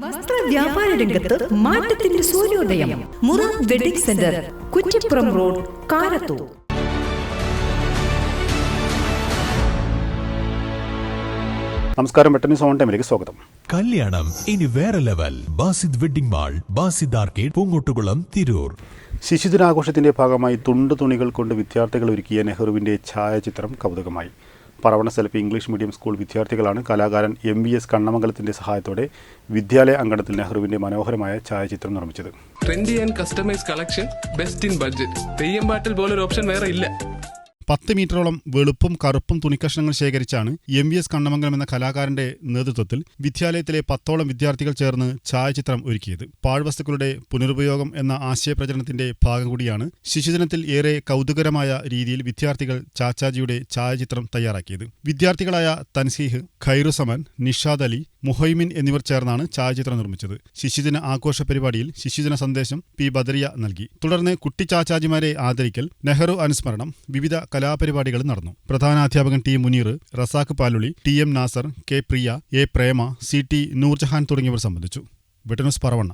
വസ്ത്ര വ്യാപാര രംഗത്ത് മാറ്റത്തിന്റെ സൂര്യോദയം. മുറ wedding centre Kuttippuram road Karathur. നമസ്കാരം വെട്ടനി സോൺ ടൈമിലേക്ക് സ്വാഗതം. കല്യാണം ഇനി വേറെ level. Basid wedding mall Basid arcade Poongottukulam Tirur. ശിശുദിനാഘോഷത്തിന്റെ ഭാഗമായി തുണ്ട് തുണികൾ കൊണ്ട് വിദ്യാർത്ഥികൾ ഒരുക്കിയ നെഹ്റുവിന്റെ ഛായാചിത്രം കൗതുകമായി. Paravanna self English medium school വിദ്യാർത്ഥികളാണ്. കലാകാരൻ എം വി എസ് കണ്ണമംഗലത്തിന്റെ സഹായത്തോടെ വിദ്യാലയ അങ്കണത്തിൽ നെഹ്റുവിന്റെ മനോഹരമായ ഛായാചിത്രം നിർമ്മിച്ചത്. Trendy and customise collection best in budget Theyyam പാട്ടിൽ പോലൊരു ഓപ്ഷൻ വേറെ ഇല്ല. പത്ത് മീറ്ററോളം വെളുപ്പും കറുപ്പും തുണിക്കഷ്ണങ്ങൾ ശേഖരിച്ചാണ് എം വി എസ് കണ്ണമംഗലം എന്ന കലാകാരന്റെ നേതൃത്വത്തിൽ വിദ്യാലയത്തിലെ പത്തോളം വിദ്യാർത്ഥികൾ ചേർന്ന് ഛായാചിത്രം ഒരുക്കിയത്. പാഴ്വസ്തുക്കളുടെ പുനരുപയോഗം എന്ന ആശയപ്രചരണത്തിന്റെ ഭാഗം കൂടിയാണ് ശിശുദിനത്തിൽ ഏറെ കൗതുകരമായ രീതിയിൽ വിദ്യാർത്ഥികൾ ചാച്ചാജിയുടെ ഛായാചിത്രം തയ്യാറാക്കിയത്. വിദ്യാർത്ഥികളായ തൻസീഹ് ഖൈറുസമൻ നിഷാദ് അലി മുഹൈമിൻ എന്നിവർ ചേർന്നാണ് ഛായാചിത്രം നിർമ്മിച്ചത്. ശിശുദിന ആഘോഷ പരിപാടിയിൽ ശിശുദിന സന്ദേശം പി ബദരിയ നൽകി. തുടർന്ന് കുട്ടി ചാച്ചാജിമാരെ ആദരിക്കൽ നെഹ്റു അനുസ്മരണം വിവിധ കലാപരിപാടികൾ നടന്നു. പ്രധാനാധ്യാപകൻ T Muneer Razak Paluli T M Nasar K Priya A Prema C T Noorjahan തുടങ്ങിയവർ സംബന്ധിച്ചു. വെട്ടനൂസ് പറവണ്ണ.